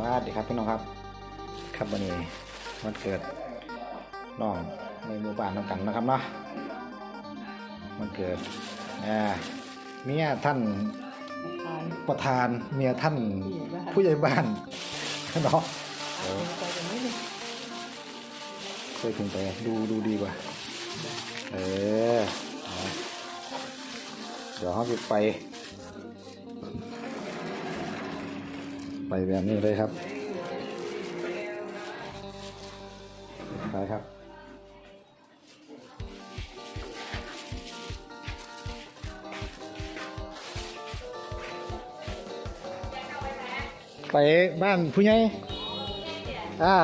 วัสดีครับพี่น้องครับ ครับวันนี้วันเกิดน้องในหมู่บ้านน้ำกันนะครับเนาะวันเกิดอ่าเมียท่านประธานเมียท่านผู้ใหญ่บ้านเนาะเคยถึงไปดูดูดีกว่า เออเอาเดี๋ยวเขาจะไป แบบนี้เลยครับไปครับไปบ้านผู้ใหญ่อ่า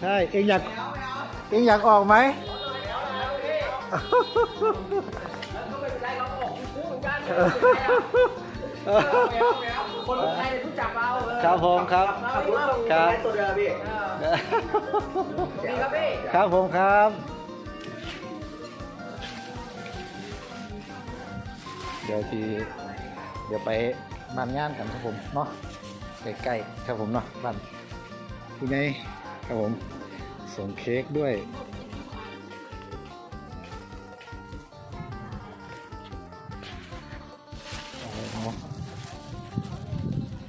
ใช่ เองอยาก เองอยากออกไหมคนไทยรู้จักเราเออครับผม ครับขับรถต้องครับไลฟ์สดเลยอะพี่ดีครับพี่ครับผมครับเดี๋ยวทีเดี๋ยวไปบ้านงานกันครับผมเนาะใกล้ๆครับผมเนาะบ้านคุณไงครับผมส่งเค้กด้วย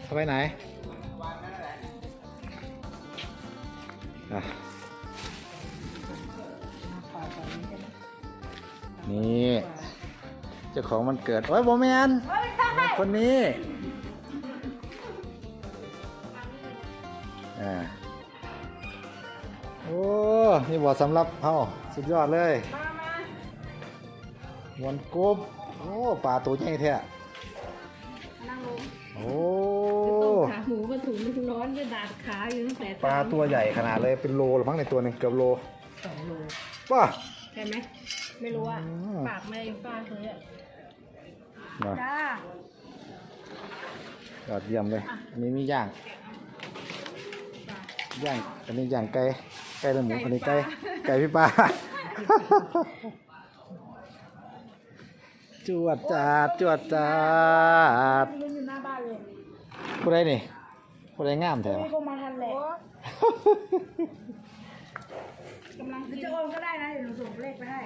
เอาไปไหนอะนี่เจ้าของมันเกิด โอ้ยโบแมนคนนี้อ่าโอ้นี่บอสำหรับเฮาสุดยอดเลยมวนกบโอ้ปลาตัวใหญ่แท้ ถุงนึงร้อนจะดาดขาอยู่ตั้งแต่ปลาตัวใหญ่ขนาดเลยเป็นโลหรือมั้งในตัวหนึ่งเกือบโลสองโลว้าใช่ไหมไม่รู้อะอืมปากไม่ฟาดเลยอะมาจ้ายอดเยี่ยมเลยอันนี้มีย่างย่างอันนี้ย่างไก่ไก่และหมูอันนี้ไก่ไก่พี่ปลาจวดจาดจวดจาดยืนอยู่หน้าบ้านเลยผู้ใดนี่ ผู้ใดงามแถวนี่ก็มาทันแหละกำลังหรือจะโอนก็ได้นะ เดี๋ยวหนูส่งเลขไปให้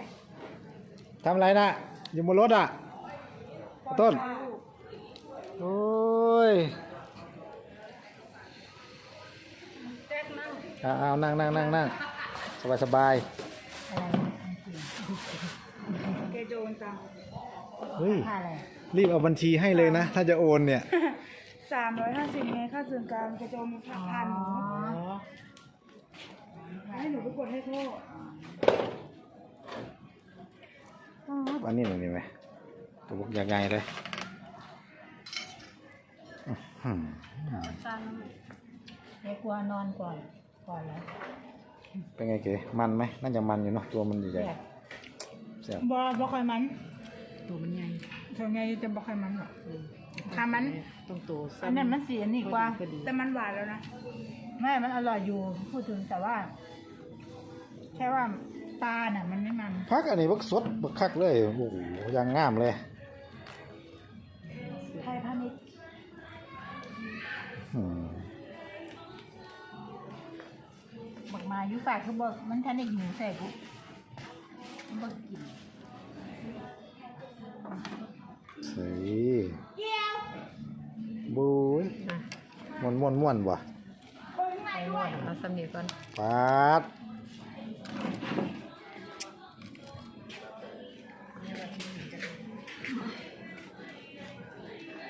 ทำอะไรนะอยู่บนรถอะ ต้น โอ้ยแจ๊กนั่งเอาเอานั่งนั่งนั่งนั่งสบายสบายเกโจนตังเฮ้ยรีบเอาบัญชีให้เลยนะ ถ้าจะโอนเนี่ย สามร้อยห้าสิบไงค่าส่วนกลางเกโจนพันพันให้หนูไปกดให้พ่ออันนี้หน่อยนี่ไหมตัวบุกยังไงเลยอื้อหือตั้งเด็กว่านอนก่อน ก่อนแล้วเป็นไงเก๋มันไหมน่าจะมันอยู่เนาะตัวมันใหญ่แยกๆแซ่บบ่บ่ค่อยมัน ตัวมันใหญ่ส่วนใหญ่จะบ่ค่อยมันหรอกทามัน ต้องตัวอันนั้นมันเสียนี่กว่า ก็ดีแต่มันหวานแล้วนะ ไม่มันอร่อยอยู่พูดถึงแต่ว่า แค่ว่าตาน่ะ มันไม่มัน พักอันนี้บักสดบักคักเลยโอ้โหยังงามเลยไทยพาณิชย์อืมบักมาอยู่ฝากเขาบอกมันทันได้หิวใส่กูมันบ่กินเฮ้ย บูยม่วนม่วนม่วนว่ะไปหมดเอาสำเนียงก่อนปาด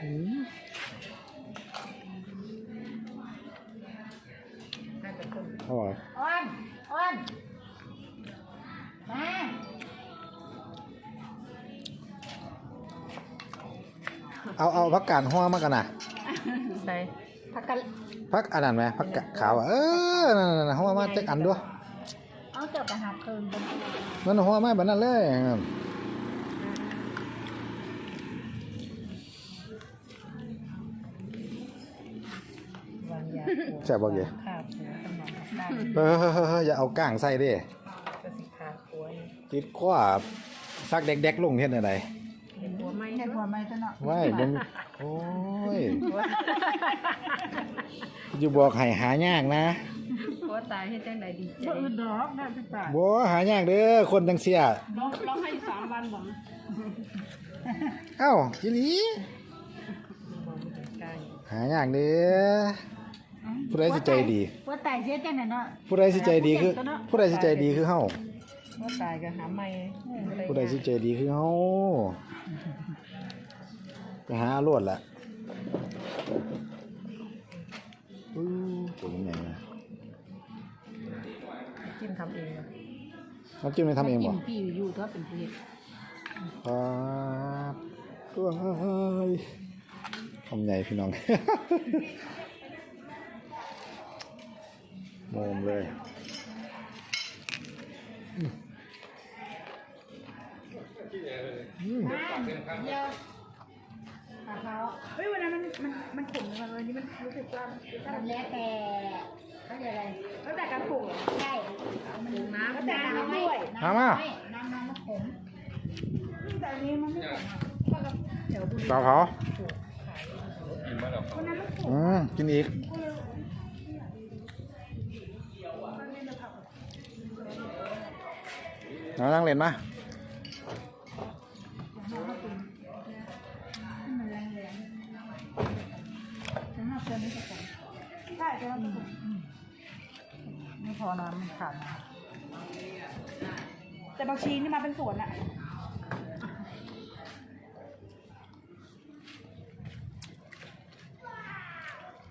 อืมน่าจะคนอร่อยอ้อนอ้อนมาเอาเอาพักกาดหัวมากันนะใส่ผั กกะพักอันนั้นไหมพักกาดขาวอะเออนั่นนั่นนั่นหัวมาจักอันด้วยเอาเจ้าไปหาเคินบนนั่นหัวมาแบบนั้นเลยวางยาปวดแซ่บบ่เก๋ขาปวดสมองได้เอออย่าเอาก้างใส่ดิก็สิขาปวดติดข้อซักเด็กๆลงเฮ็ดอะไรเป็นหัวไหมเห็ดหัวไม้ซะเนาะ ไว้เบิ่งโอ้ ยไว้อยู่บอกให้หายากนะเพราะตายให้จังใดดีใจบ่อื่นดอกได้สิบบาทบ่หายากเด้อคนจังเสียร้องร้องให้สามวันบ่เอ้าอีหลีใกล้หายากเด้อผู้ใดสิใจดีว่าตายเสียจังไหนเนาะผู้ใดสิใจดีคือ ผู้ใดสิใจดีคือเฮาเพราะตายก็หาไม่ผู้ใดสิใจดีคือเฮาไปหาโลวดละ อู้ตัวใหญ่นะจิ้มทำเองอะน้ำจิ้มนี่ทำเองบ่จิ้มพี่อยู่ก็เป็นผู้เฮ็ดครับตัวเฮ้ยทำใหญ่พี่น้อง โมมเลยอืม มันมันมันขมเลยวันนี้มันรู้สึกว่ามันมันแล้วแต่เขาเรียกอะไรตั้งแต่การปลูกเหรอ ใช่ปลูกน้ำแล้แล้ววแต่แต่น้ำน้ำด้ด้ววยยน้ำน้อยน้ำน้ำมะขมแต่อันนี้มันไม่ขมอะสาวเผาวันนั้นมันขมอืมกินอีกเอานั่งเล่นมา แต่บางชีนี่มาเป็นสวนอะ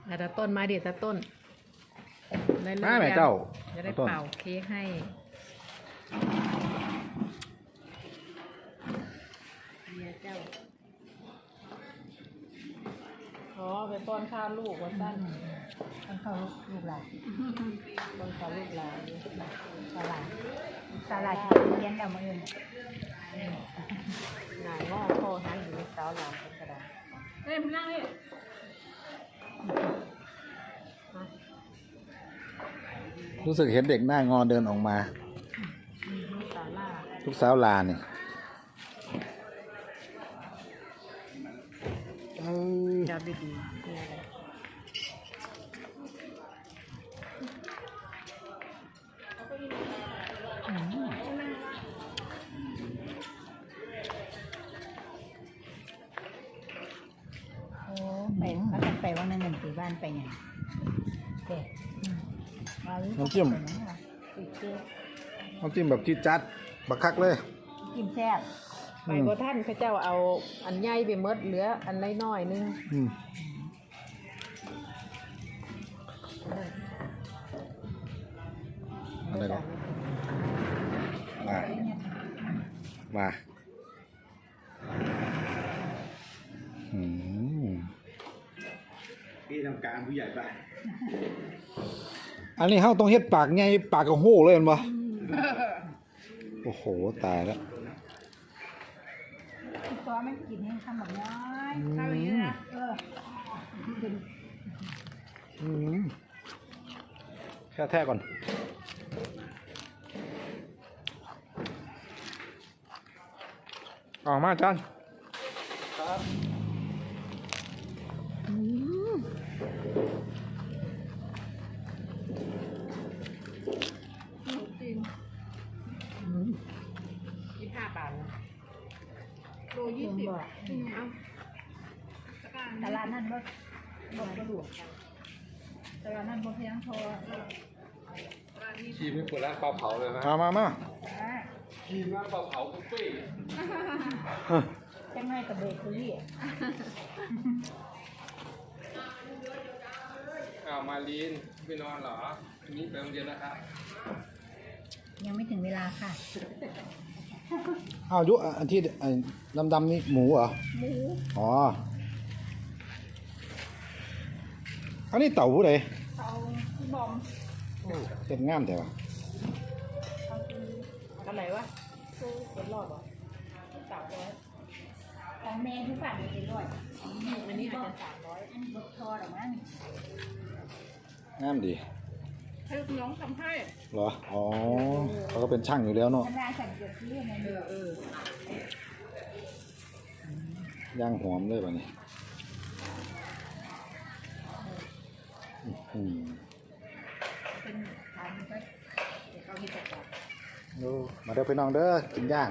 แต่ถ้าต้นมาเดี๋ยวถ้าต้นได้เลยมาแม่เจ้าจะได้ต้น เป่าเค้กให้เมียเจ้า ขอไปป้อนข้าวลูกว่าสั้นมันเข้าลูกหลานป้อนข้าวลูกหลานสลายสลายเลี้ยงแล้วมาเองหน่ายง้อพ่อหันอยู่ในสาวหลานเป็นกระดาษเฮ้ยมันนั่งนี่รู้สึกเห็นเด็กหน้างอเดินออกมา ลูกสาวล่าลูกสาวลานี่เอ้ย จับดีๆนี่อะไรโอ้ไปแล้วกันไปว่านั่นหนึ่งตีบ้านไปไงเด็กมาลูกน้ำจิ้มติดเชื้อน้ำจิ้มแบบจี๊ดจัดบักคักเลยกินแซ่บ ไปบ่ท่านเขาเจ้าเอาอันใหญ่ไปหมดเหลืออันน้อยๆนึงอืมอะไรก็มามาอืมพี่ทำการผู้ใหญ่บ้านอันนี้เฮาต้องเฮ็ดปากใหญ่ปากกระโหเลยแมันบ่โอ้โห ตายแล้วที่ ซอไม่กินให้ทำแบบน้อยทำอย่างนี้นะ เอออืมแค่แท้ก่อน ออกมาจาน ยี่ห้าบาทนะ โลยี่สิบ บ อกอืมเอาตลาดนั่นก็บอกสะดวกตลาดนั่นก็เพียงพอชีไม่เปิดร้านปลาเผาเลยนะมามามาชีร้านปลาเผาบุฟเฟ่ต์จังไงกับเบเกอรี่อ้าวมาลีนไม่นอนเหรอ นี่ไปโรงเรียนนะครับ ยังไม่ถึงเวลาค่ะ อ้าวยุอันที่ไอ้ดำๆนี่หมูเหรอ หมูอ๋อ อันนี้เต่าผู้ใดเอาพี่บอมเห็ดงามแต่ว่าอันไหนวะซื้อเป็นรอบเหรอสามร้อยของแม่ทุกฝ่ายเองด้วยอันนี้อาจจะสามร้อยอันนี้บดทอดออกมางามดี ให้ลูกน้องทำให้เหรอ อ๋อเขาก็เป็นช่างอยู่แล้วเนาะธรรมดาสั่งเกิดที่ในเอเออย่างหอมเลยแบบนี้อืมเป็นทานไปเดี๋ยวเขาที่จะกลับดูมาเด้อพี่น้องเด้อกินย่าง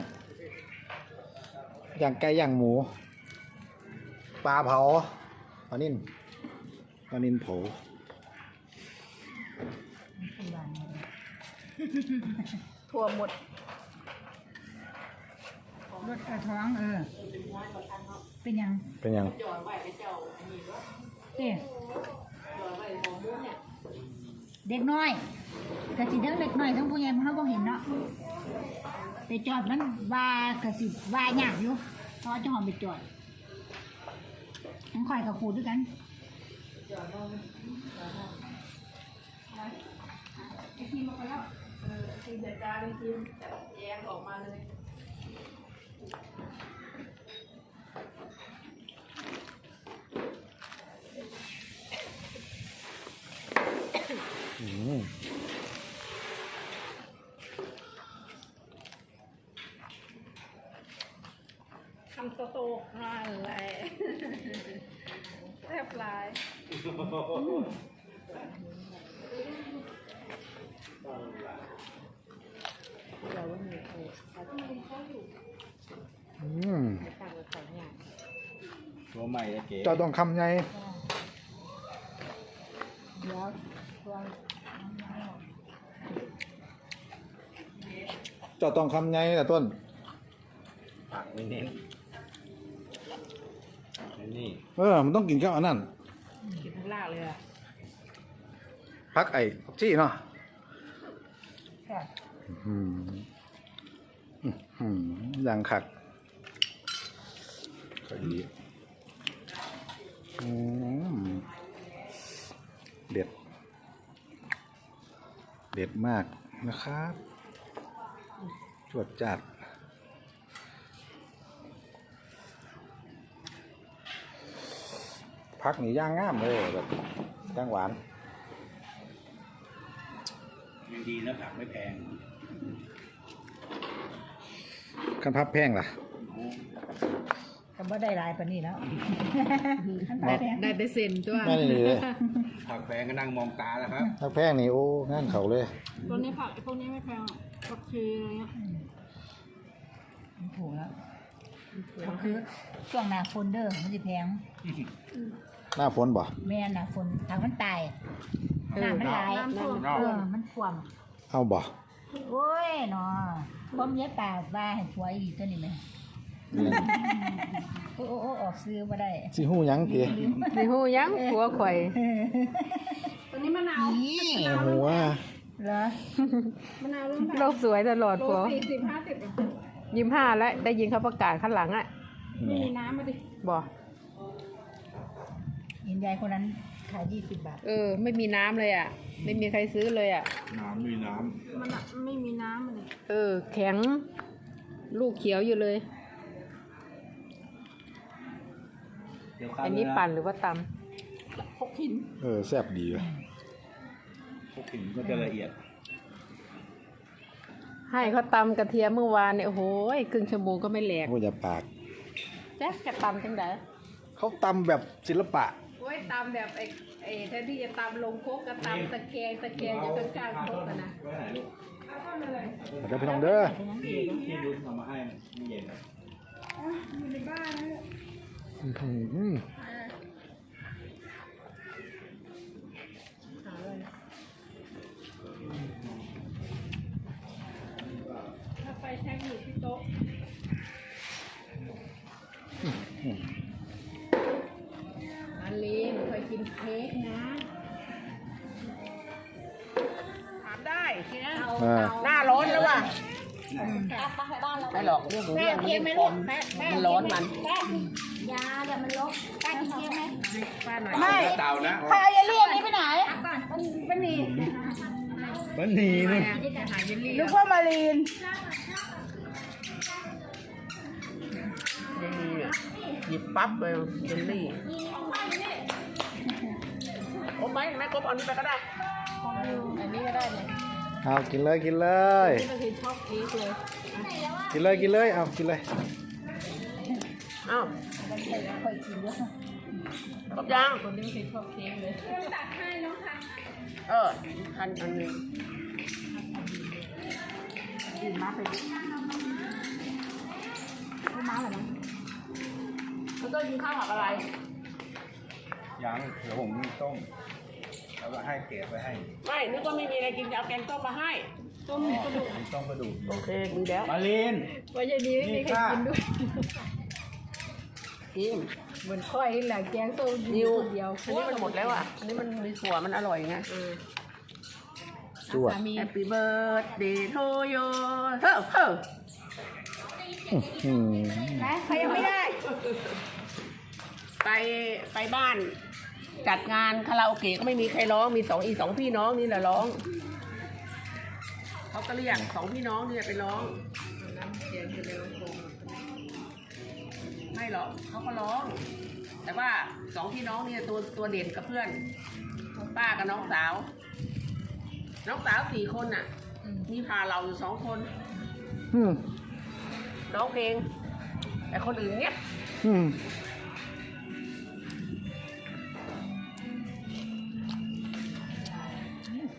ย่างไก่ย่างหมู ปลาเผาปลานิ่นปลานิ่นเผา เป็นวันนี้ ทั่วหมดรถกระท้องเออ เป็นยังเป็นยังเต้เด็กน้อยกระสิทั้งเด็กน้อยทั้งผู้ใหญ่มันเขาบ่เห็นเนาะไปจอดมันว่ากระสิว่ายากอยู่เพราะว่าเจะหอมไปจอดทั้งข่อยกับครูด้วยกันที จัดการเลยทีมแยงออกมาเลยคำโตโตอะไรแทบลาย เราว่ามีโอ้เขาต้องเป็นข้ออยู่ อืม ในต่างกับเขาเนี่ย ตัวใหม่อะเก๋เจ้าต้องคำไงเดี๋ยวตัวเจ้าต้องคำไงแต่ต้นผักไม่เน้นนี่เออมันต้องกินกับอันนั้นกินทั้งลากเลยอะพักไอ้พักจี้เนาะแค่อืมอืมอย่างขัด ก็ดีอืม เด็ด เด็ดมากนะครับจวดจัดพักนี่ย่างงามเลยแบบย่างหวานยังดีนะผักไม่แพงคันพับแพงล่ะ ก็บ่ได้หลายปานนี้แล้วได้ได้แต่เซ็นตัวไม่เลยผักแพงก็นั่งมองตาแล้วครับพับแพงนี่โอ้งานเขาเลยตัวนี้ผักพวกนี้ไม่แพงผักชีอะไรเงี้ยมันถูกแล้วก็คือช่วงหน้าฝนเด้อมันสิแพงหน้าฝนบ่แม่นหน้าฝนทางมันตายน้ำมันหลายน้ำท่วมเออมันท่วมเอาบ่โอ้ยเนาะบ่มีปากว่าให้ผัวอีกตัวนี้แหม โอ้โอ้โอ้ออกซื้อบ่ได้สิหูหยังเพียมีหูยังหัวข่อยนี่หัวเหรอโลกสวยตลอดผัวยิ้มห้าแล้วได้ยินเขาประกาศข้างหลังอะนี่บอกเห็นยายคนนั้นขาย20บาท เออ ไม่มีน้ำเลยอะ ไม่มีใครซื้อเลยอะ น้ำมีน้เออ แข็ง ลูกเขียวอยู่เลยำเดี๋ยวข้าวอันนี้เปั่นหรือว่าตเออแซ่บดีว่ะพวกขิงก็จะละเอียดำให้เขาตำกระเทียมเมื่อวานเนี่ยโอ้โหครึ่งชั่วโมงก็ไม่แหลกโอ้อย่าปาก แจ๊กกระตำจังไดเขาตำแบบศิลปะ โอ้ยตำแบบไอ้ไอ้แทนที่จะตำลงโคกก็ตำตะแคงตะแคงอยู่ข้างๆโคกอะนะ ไว้ไหนลูกเดี๋ยวพี่น้องเด้อที่ที่ยุ้นเอามาให้ไม่เย็นอะอื้อหือถ้า ไฟแช็กอยู่ที่โต๊ะอันลีนเคยกินเค้กนะ ถามได้ทีนะอ่าหน้าร้อนแล้วว่ะไม่หรอกเรื่องของเรื่องมันเป็นคนมันร้อนมัน ยาเดี๋ยวมันลบป้ากินเค็มไหมป้าหน่อยไม่ เตานะใครเอายาเรียกนี้ไปไหนมันหนีนี่หายเยลลี่นึกว่ามารีนหยิบปั๊บเลยเจลลี่โอ้ไม่แม่กบเอานี้ไปก็ได้อันนี้ก็ได้เลยเอากินเลยกินเลยนี่ก็คือชอบพีคเลย กินเลยกินเลยเอากินเลย อ้าวค่อยกินด้วยครบยังคนที่ไม่เคยชอบเค้กเลยเออทันอันหนึงดื่มมาไปดิไม่มาเหรอนะแล้วก็กินข้าวผักอะไร ยังเดี๋ยวผมต้มแล้วก็ให้เก็บไว้ให้ ไม่นึกว่าไม่มีอะไรกินจะเอาแกงส้มมาให้ ต้มกระดูกผมต้มกระดูกโอเคดีแล้วมาลินวันนี้ไม่มีใครกินด้วย กินเหมือนค่อยนี่แหละแกงส้มนิวเดียวอันนี้มันหมดแล้วอะอันนี้มันมีถั่วมันอร่อยไงจวด สามี Happy birthday to you เฮ้อเฮ้ออืมไปใครยังไม่ได้ ไปไปบ้าน จัดงานคาราโอเกะก็ไม่มีใครร้องมีสองอีสองพี่น้องนี่แหละร้องเขาก็เรียกสองพี่น้องนี่แหละไปร้องไม่หรอกเขาก็ร้อง แต่ว่าสองพี่น้องเนี่ยตัวตัวเด่นกับเพื่อน ป้ากับน้องสาว น้องสาวสี่คนน่ะ มีพาเราอยู่สองคนอืมร้องเพลง แต่คนอื่นเงียบอืม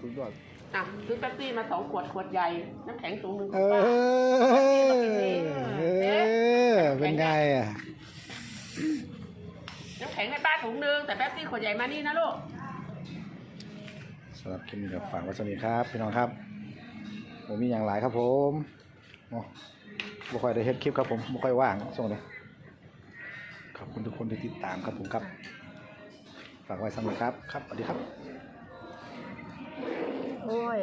สุดยอดอะซื้อแป๊บซี่มาสองขวดขวดใหญ่ น้ำแข็งถุงหนึ่งเอของป้า อเออ เป็นไงอะน้ำแข็งให้ป้าถุงหนึ่งแต่แป๊บซี่ขวดใหญ่มานี่นะลูกสำหรับคลิปนี้ก็ฝากไว้สวัสดีครับพี่น้องครับผมมีอย่างหลายครับผมโอ้บ่ค่อยได้เฮ็ดคลิปครับผมบ่ค่อยว่างช่วงนี้ขอบคุณทุกคนที่ติดตามครับผมครับฝากไว้สำหรับครับครับสวัสดีครับ โอ้ย